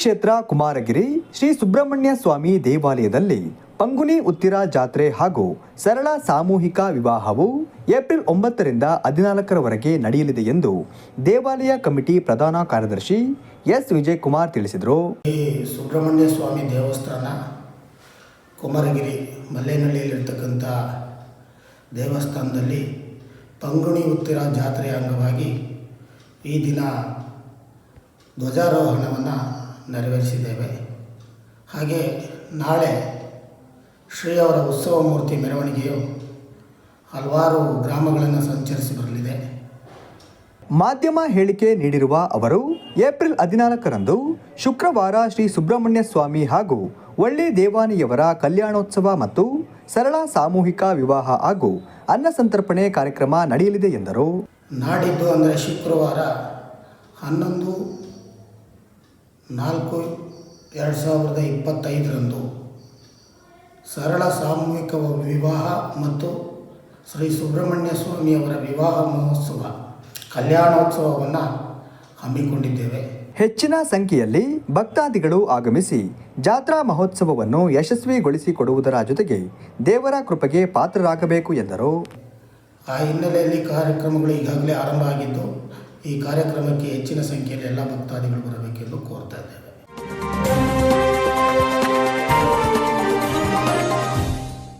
ಕ್ಷೇತ್ರ ಕುಮಾರಗಿರಿ ಶ್ರೀ ಸುಬ್ರಹ್ಮಣ್ಯ ಸ್ವಾಮಿ ದೇವಾಲಯದಲ್ಲಿ ಪಂಗುನಿ ಉತ್ತಿರ ಜಾತ್ರೆ ಹಾಗೂ ಸರಳ ಸಾಮೂಹಿಕ ವಿವಾಹವು ಏಪ್ರಿಲ್ ಒಂಬತ್ತರಿಂದ ಹದಿನಾಲ್ಕರವರೆಗೆ ನಡೆಯಲಿದೆ ಎಂದು ದೇವಾಲಯ ಕಮಿಟಿ ಪ್ರಧಾನ ಕಾರ್ಯದರ್ಶಿ ಎಸ್ ವಿಜಯ್ ಕುಮಾರ್ ತಿಳಿಸಿದರು. ಈ ಸುಬ್ರಹ್ಮಣ್ಯ ಸ್ವಾಮಿ ದೇವಸ್ಥಾನ ಕುಮಾರಗಿರಿ ಮಲ್ಲೇನಹಳ್ಳಿಯಲ್ಲಿರ್ತಕ್ಕಂಥ ದೇವಸ್ಥಾನದಲ್ಲಿ ಪಂಗುಣಿ ಉತ್ತಿರ ಜಾತ್ರೆಯ ಅಂಗವಾಗಿ ಈ ದಿನ ಧ್ವಜಾರೋಹಣವನ್ನು ನೆರವೇರಿಸಿದ್ದೇವೆ. ಹಾಗೆ ನಾಳೆ ಶ್ರೀಯವರ ಉತ್ಸವ ಮೂರ್ತಿ ಮೆರವಣಿಗೆಯು ಹಲವಾರು ಗ್ರಾಮಗಳನ್ನು ಸಂಚರಿಸಿ ಬರಲಿದೆ. ಮಾಧ್ಯಮ ಹೇಳಿಕೆ ನೀಡಿರುವ ಅವರು ಏಪ್ರಿಲ್ ಹದಿನಾಲ್ಕರಂದು ಶುಕ್ರವಾರ ಶ್ರೀ ಸುಬ್ರಹ್ಮಣ್ಯ ಸ್ವಾಮಿ ಹಾಗೂ ಒಳ್ಳೆ ದೇವಾನಿಯವರ ಕಲ್ಯಾಣೋತ್ಸವ ಮತ್ತು ಸರಳ ಸಾಮೂಹಿಕ ವಿವಾಹ ಹಾಗೂ ಅನ್ನ ಸಂತರ್ಪಣೆ ಕಾರ್ಯಕ್ರಮ ನಡೆಯಲಿದೆ ಎಂದರು. ನಾಡಿದ್ದು ಅಂದರೆ ಶುಕ್ರವಾರ ಹನ್ನೊಂದು ನಾಲ್ಕು ಎರಡು ಸಾವಿರದ ಇಪ್ಪತ್ತೈದರಂದು ಸರಳ ಸಾಮೂಹಿಕ ವಿವಾಹ ಮತ್ತು ಶ್ರೀ ಸುಬ್ರಹ್ಮಣ್ಯ ಸ್ವಾಮಿಯವರ ವಿವಾಹ ಮಹೋತ್ಸವ ಕಲ್ಯಾಣೋತ್ಸವವನ್ನು ಹಮ್ಮಿಕೊಂಡಿದ್ದೇವೆ. ಹೆಚ್ಚಿನ ಸಂಖ್ಯೆಯಲ್ಲಿ ಭಕ್ತಾದಿಗಳು ಆಗಮಿಸಿ ಜಾತ್ರಾ ಮಹೋತ್ಸವವನ್ನು ಯಶಸ್ವಿಗೊಳಿಸಿಕೊಡುವುದರ ಜೊತೆಗೆ ದೇವರ ಕೃಪೆಗೆ ಪಾತ್ರರಾಗಬೇಕು ಎಂದರು. ಆ ಹಿನ್ನೆಲೆಯಲ್ಲಿ ಕಾರ್ಯಕ್ರಮಗಳು ಈಗಾಗಲೇ ಆರಂಭ ಆಗಿದ್ದು ಈ ಕಾರ್ಯಕ್ರಮಕ್ಕೆ ಹೆಚ್ಚಿನ ಸಂಖ್ಯೆಯಲ್ಲಿ ಎಲ್ಲ ಭಕ್ತಾದಿಗಳು ಬರಬೇಕೆಂದು ಕೋರ್ತಾ ಇದ್ದೇವೆ.